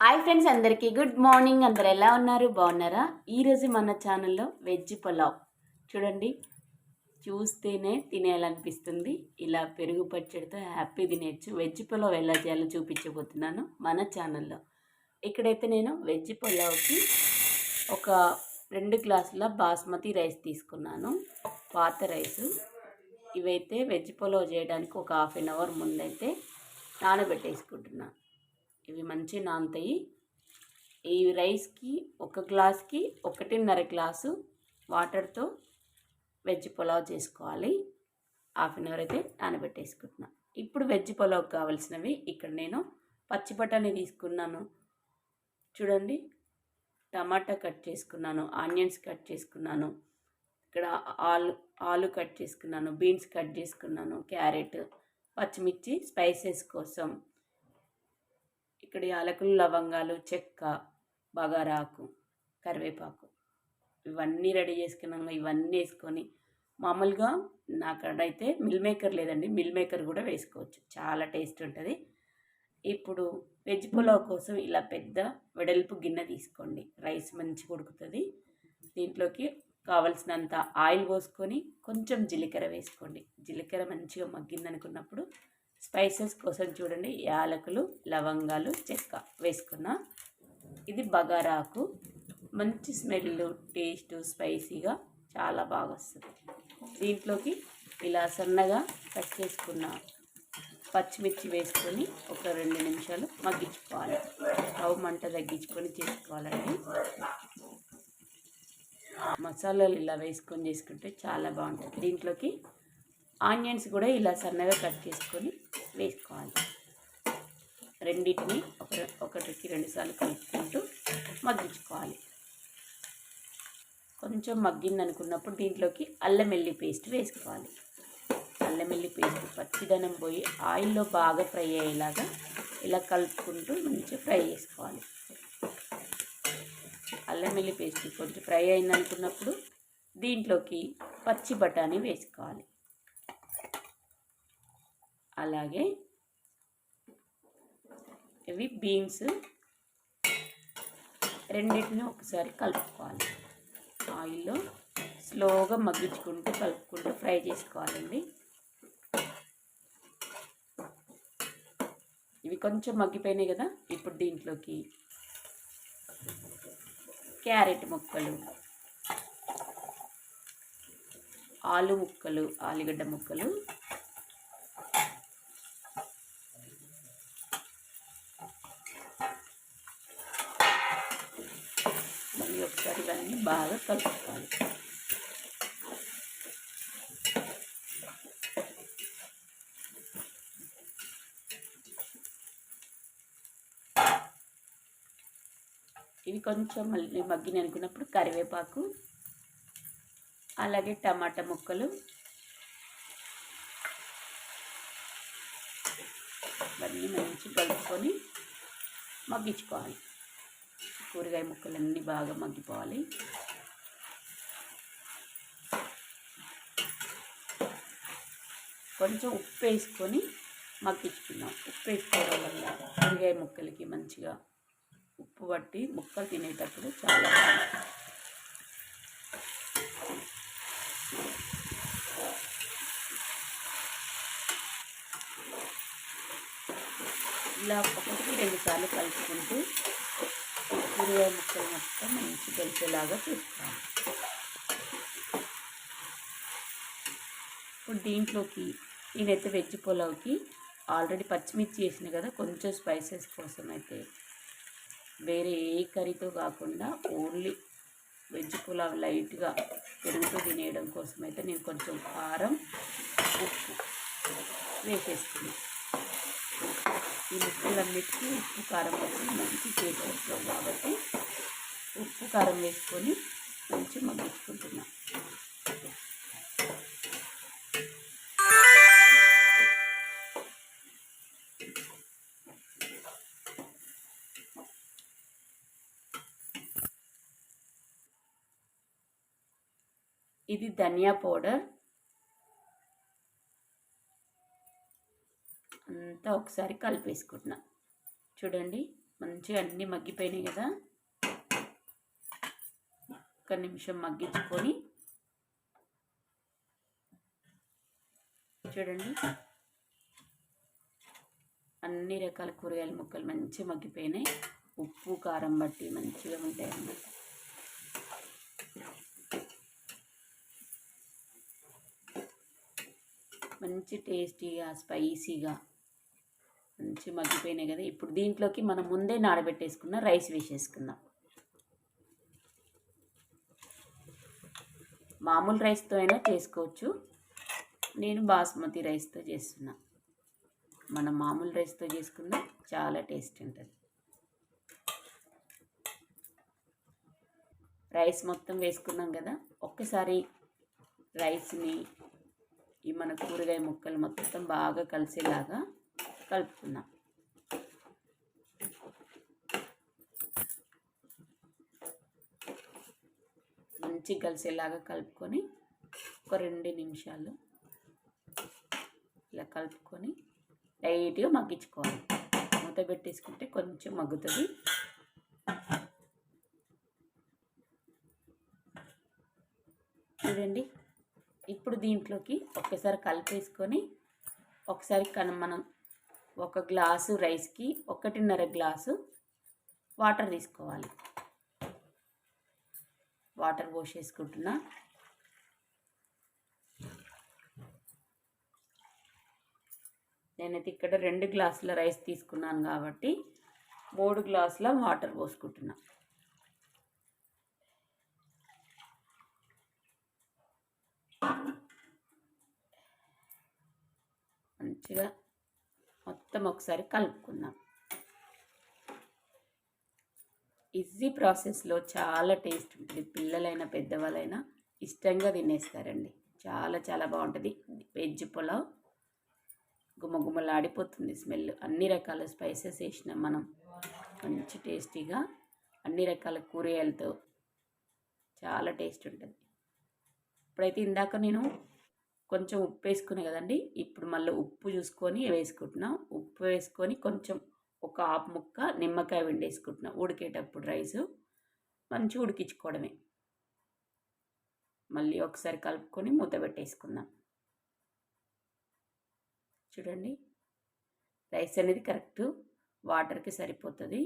Hi friends అందరికీ. Good morning. అందరు ఎలా ఉన్నారు? బాగున్నారా? ఈరోజు మన ఛానల్లో వెజ్ పులావ్. చూడండి చూస్తేనే తినేయాలనిపిస్తుంది. ఇలా పెరుగు పచ్చడితో హ్యాపీ తినేయచ్చు. వెజ్ పులావ్ ఎలా చేయాలో చూపించబోతున్నాను మన ఛానల్లో. ఇక్కడైతే నేను వెజ్ పులావ్కి ఒక రెండు గ్లాసుల బాస్మతి రైస్ తీసుకున్నాను. పాత రైసు. ఇవైతే వెజ్ పులావ్ చేయడానికి ఒక హాఫ్ అన్ అవర్ ముందైతే నానబెట్టేసుకుంటున్నాను ఇవి మంచి నానతాయి. ఈ రైస్కి ఒక గ్లాస్కి ఒకటిన్నర గ్లాసు వాటర్తో వెజ్ పులావ్ చేసుకోవాలి. హాఫ్ అన్ అవర్ అయితే నానబెట్టేసుకుంటున్నా. ఇప్పుడు వెజ్ పులావ్ కావాల్సినవి ఇక్కడ నేను పచ్చి బఠానీ తీసుకున్నాను. చూడండి టమాటా కట్ చేసుకున్నాను ఆనియన్స్ కట్ చేసుకున్నాను ఇక్కడ ఆలు ఆలు కట్ చేసుకున్నాను బీన్స్ కట్ చేసుకున్నాను క్యారెట్ పచ్చిమిర్చి స్పైసెస్ కోసం ఇక్కడ యాలకులు లవంగాలు చెక్క బగారాకు కరివేపాకు ఇవన్నీ రెడీ చేసుకున్నాము ఇవన్నీ వేసుకొని మామూలుగా నాకడైతే మిల్ మేకర్ లేదండి. మిల్ మేకర్ కూడా వేసుకోవచ్చు. చాలా టేస్ట్ ఉంటుంది. ఇప్పుడు వెజ్ పులావ్ కోసం ఇలా పెద్ద వెడల్పు గిన్నె తీసుకోండి. రైస్ మంచిగా ఉడుకుతుంది. దీంట్లోకి కావలసినంత ఆయిల్ పోసుకొని కొంచెం జీలకర్ర వేసుకోండి. జీలకర్ర మంచిగా మగ్గింది అనుకున్నప్పుడు స్పైసెస్ కోసం చూడండి. యాలకులు లవంగాలు చెక్క వేసుకున్న. ఇది బగారాకు. మంచి స్మెల్ టేస్ట్ స్పైసీగా చాలా బాగా వస్తుంది దీంట్లోకి ఇలా సన్నగా కట్ చేసుకున్న పచ్చిమిర్చి వేసుకొని ఒక రెండు నిమిషాలు మగ్గించుకోవాలి. స్టవ్ మంట తగ్గించుకొని చేసుకోవాలండి. మసాలాలు ఇలా వేసుకొని చేసుకుంటే చాలా బాగుంటుంది. దీంట్లోకి ఆనియన్స్ కూడా ఇలా సన్నగా కట్ చేసుకొని వేసుకోవాలి. రెండింటిని ఒక ఒకటికి రెండుసార్లు కలుపుకుంటూ మగ్గించుకోవాలి. కొంచెం మగ్గింది అనుకున్నప్పుడు దీంట్లోకి అల్లం వెల్లి పేస్ట్ వేసుకోవాలి. అల్లం వెల్లి పేస్ట్ పచ్చిదనం పోయి ఆయిల్లో బాగా ఫ్రై అయ్యేలాగా ఇలా కలుపుకుంటూ మంచిగా ఫ్రై చేసుకోవాలి. అల్లం వెల్లి పేస్ట్ కొంచెం ఫ్రై అయింది అనుకున్నప్పుడు దీంట్లోకి పచ్చి బఠానీ వేసుకోవాలి. అలాగే ఇవి బీన్స్. రెండింటిని ఒకసారి కలుపుకోవాలి. ఆయిల్లో స్లోగా మగ్గించుకుంటూ కలుపుకుంటూ ఫ్రై చేసుకోవాలండి. ఇవి కొంచెం మగ్గిపోయినాయి కదా ఇప్పుడు దీంట్లోకి క్యారెట్ ముక్కలు ఆలు ముక్కలు ఆలుగడ్డ ముక్కలు మళ్ళీ ఒకసారి ఇవన్నీ బాగా కలుపుకోవాలి. ఇవి కొంచెం మళ్ళీ మగ్గిన అనుకున్నప్పుడు కరివేపాకు అలాగే టమాటా ముక్కలు ఇవన్నీ మంచి కలుపుకొని మగ్గించుకోవాలి. కూరగాయ ముక్కలన్నీ బాగా మగ్గిపోవాలి. కొంచెం ఉప్పు వేసుకొని మగ్గించుకున్నాం ఉప్పు వేసుకోవడం వల్ల కూరగాయ ముక్కలకి మంచిగా ఉప్పు పట్టి ముక్కలు తినేటప్పుడు చాలా ఇలా ఒకటికి రెండు సార్లు కలుపుకుంటూ కూరగాయ ముక్కలు మొత్తం మంచి కలిసేలాగా చూసుకోవాలి. ఇప్పుడు దీంట్లోకి నేనైతే వెజ్ పులావ్కి ఆల్రెడీ పచ్చిమిర్చి వేసిన కదా కొంచెం స్పైసెస్ కోసం అయితే వేరే ఏ కర్రీతో కాకుండా ఓన్లీ వెజ్ పులావ్ లైట్గా పెరుగుతూ తినేయడం కోసం అయితే నేను కొంచెం కారం ఉప్పు వేసేస్తున్నాను ఈ ముక్కలన్నిటికీ ఉప్పు కారం వేసి మంచి చేసేస్తాం కాబట్టి ఉప్పు కారం వేసుకొని మంచి మగ్గించుకుంటున్నాం. ఇది ధనియా పౌడర్. అంతా ఒకసారి కలిపేసుకుంటున్నా. చూడండి మంచిగా అన్నీ మగ్గిపోయినాయి కదా. ఒక నిమిషం మగ్గించుకొని. చూడండి అన్ని రకాల కూరగాయల ముక్కలు మంచిగా మగ్గిపోయినాయి. ఉప్పు కారం బట్టి మంచిగా ఉంటాయి అన్నమాట. మంచి టేస్టీగా స్పైసీగా మంచి మగ్గిపోయినాయి కదా. ఇప్పుడు దీంట్లోకి మనం ముందే నానబెట్టేసుకున్న రైస్ వేసేసుకుందాం. మామూలు రైస్తో అయినా చేసుకోవచ్చు. నేను బాస్మతి రైస్తో చేస్తున్నా. మనం మామూలు రైస్తో చేసుకున్నా చాలా టేస్ట్ ఉంటుంది. రైస్ మొత్తం వేసుకున్నాం కదా. ఒక్కసారి రైస్ని ఈ మన కూరగాయ ముక్కలు మొత్తం బాగా కలిసేలాగా కలుపుకుందాం. మంచి కలిసేలాగా కలుపుకొని ఒక రెండు నిమిషాలు ఇలా కలుపుకొని లైట్గా మగ్గించుకోవాలి. మూత పెట్టేసుకుంటే కొంచెం మగ్గుతుంది. చూడండి ఇప్పుడు దీంట్లోకి ఒక్కసారి కలిపేసుకొని ఒకసారి కన మనం ఒక గ్లాసు రైస్కి ఒకటిన్నర గ్లాసు వాటర్ తీసుకోవాలి. వాటర్ పోసేసుకుంటున్నా. నేనైతే ఇక్కడ రెండు గ్లాసుల రైస్ తీసుకున్నాను కాబట్టి మూడు గ్లాసుల వాటర్ పోసుకుంటున్నా. మంచిగా మొత్తం ఒకసారి కలుపుకుందాం. ఈజీ ప్రాసెస్లో చాలా టేస్ట్ ఉంటుంది. పిల్లలైనా పెద్దవాళ్ళైనా ఇష్టంగా తినేస్తారండి. చాలా చాలా బాగుంటుంది. వెజ్ పులావ్ గుమగుమలాడిపోతుంది స్మెల్ అన్ని రకాల స్పైసెస్ వేసినాం మనం మంచి టేస్టీగా అన్ని రకాల కూరగాయలతో చాలా టేస్ట్ ఉంటుంది. ఇప్పుడైతే ఇందాక నేను కొంచెం ఉప్పు వేసుకునే కదండి. ఇప్పుడు మళ్ళీ ఉప్పు చూసుకొని వేసుకుంటున్నాం. ఉప్పు వేసుకొని కొంచెం ఒక ఆపు ముక్క నిమ్మకాయ వండేసుకుంటున్నాం ఉడికేటప్పుడు రైసు. మంచిగా ఉడికించుకోవడమే. మళ్ళీ ఒకసారి కలుపుకొని మూత పెట్టేసుకుందాం. చూడండి. రైస్ అనేది కరెక్ట్. వాటర్కి సరిపోతుంది.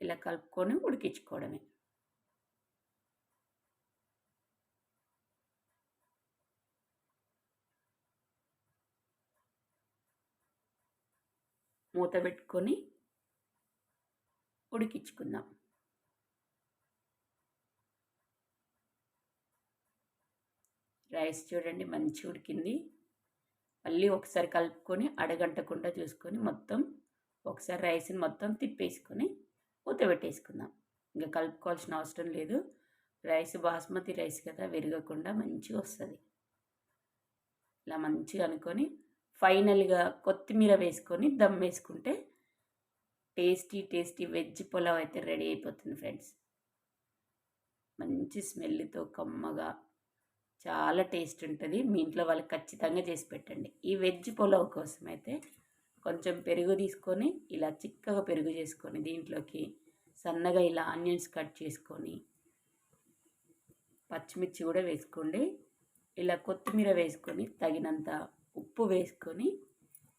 ఇలా కలుపుకొని ఉడికించుకోవడమే. మూత పెట్టుకొని ఉడికించుకుందాం. రైస్ చూడండి మంచి ఉడికింది. మళ్ళీ ఒకసారి కలుపుకొని అడగంటకుండా చూసుకొని మొత్తం ఒకసారి రైస్ని మొత్తం తిప్పేసుకొని మూత పెట్టేసుకుందాం. ఇంకా కలుపుకోవాల్సిన అవసరం లేదు. రైస్ బాస్మతి రైస్ కదా విరగకుండా మంచిగా వస్తుంది. ఇలా మంచిగా అనుకొని ఫైనల్గా కొత్తిమీర వేసుకొని దమ్ వేసుకుంటే టేస్టీ టేస్టీ వెజ్ పులావ్ అయితే రెడీ అయిపోతుంది ఫ్రెండ్స్. మంచి స్మెల్తో కమ్మగా చాలా టేస్ట్ ఉంటుంది. మీ ఇంట్లో వాళ్ళకి ఖచ్చితంగా చేసి పెట్టండి. ఈ వెజ్ పులావ్ కోసం అయితే కొంచెం పెరుగు తీసుకొని ఇలా చిక్కగా పెరుగు చేసుకొని దీంట్లోకి సన్నగా ఇలా ఆనియన్స్ కట్ చేసుకొని పచ్చిమిర్చి కూడా వేసుకోండి. ఇలా కొత్తిమీర వేసుకొని తగినంత ఉప్పు వేసుకొని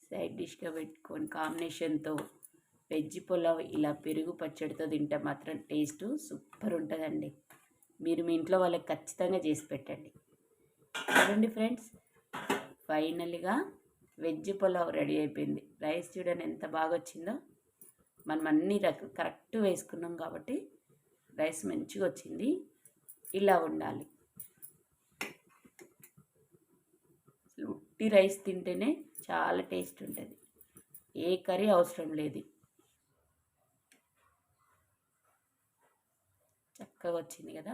సైడ్ డిష్గా పెట్టుకొని కాంబినేషన్తో వెజ్ పులావ్ ఇలా పెరుగు పచ్చడితో తింటే మాత్రం టేస్ట్ సూపర్ ఉంటుందండి. మీరు మీ ఇంట్లో వాళ్ళకి ఖచ్చితంగా చేసి పెట్టండి. చూడండి ఫ్రెండ్స్ ఫైనల్గా వెజ్ పులావ్ రెడీ అయిపోయింది. రైస్ చూడండి ఎంత బాగా వచ్చిందో. మనం అన్ని రక కరెక్ట్ వేసుకున్నాం కాబట్టి రైస్ మంచిగా వచ్చింది. ఇలా ఉండాలి. ఉట్టి రైస్ తింటేనే చాలా టేస్ట్ ఉంటుంది. ఏ కర్రీ అవసరం లేదు. చక్కగా వచ్చింది కదా.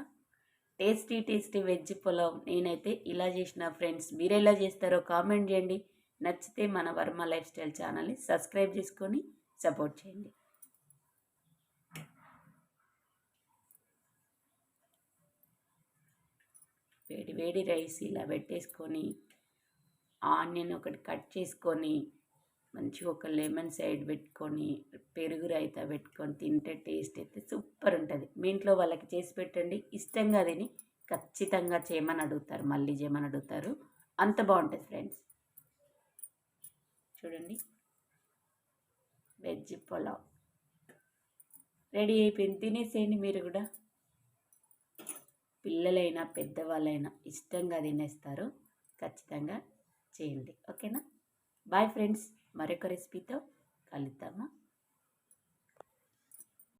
టేస్టీ టేస్టీ వెజ్ పులావ్ నేనైతే ఇలా చేసిన ఫ్రెండ్స్. మీరు ఎలా చేస్తారో కామెంట్ చేయండి. నచ్చితే మన వర్మ లైఫ్ స్టైల్ ఛానల్ని సబ్స్క్రైబ్ చేసుకొని సపోర్ట్ చేయండి. వేడి వేడి రైస్ ఇలా పెట్టేసుకొని ఆనియన్ ఒకటి కట్ చేసుకొని మంచిగా ఒక లెమన్ సైడ్ పెట్టుకొని పెరుగు రైతా పెట్టుకొని తింటే టేస్ట్ అయితే సూపర్ ఉంటుంది. మీ ఇంట్లో వాళ్ళకి చేసి పెట్టండి. ఇష్టంగా తిని ఖచ్చితంగా చేయమని అడుగుతారు. మళ్ళీ చేయమని అడుగుతారు. అంత బాగుంటుంది ఫ్రెండ్స్. చూడండి. వెజ్ పులావ్. రెడీ అయిపోయింది. తినేసేయండి మీరు కూడా. పిల్లలైనా పెద్దవాళ్ళైనా ఇష్టంగా తినేస్తారు. ఖచ్చితంగా చేయండి. ఓకేనా? Bye friends. మరొక రెసిపీతో కలుద్దామా?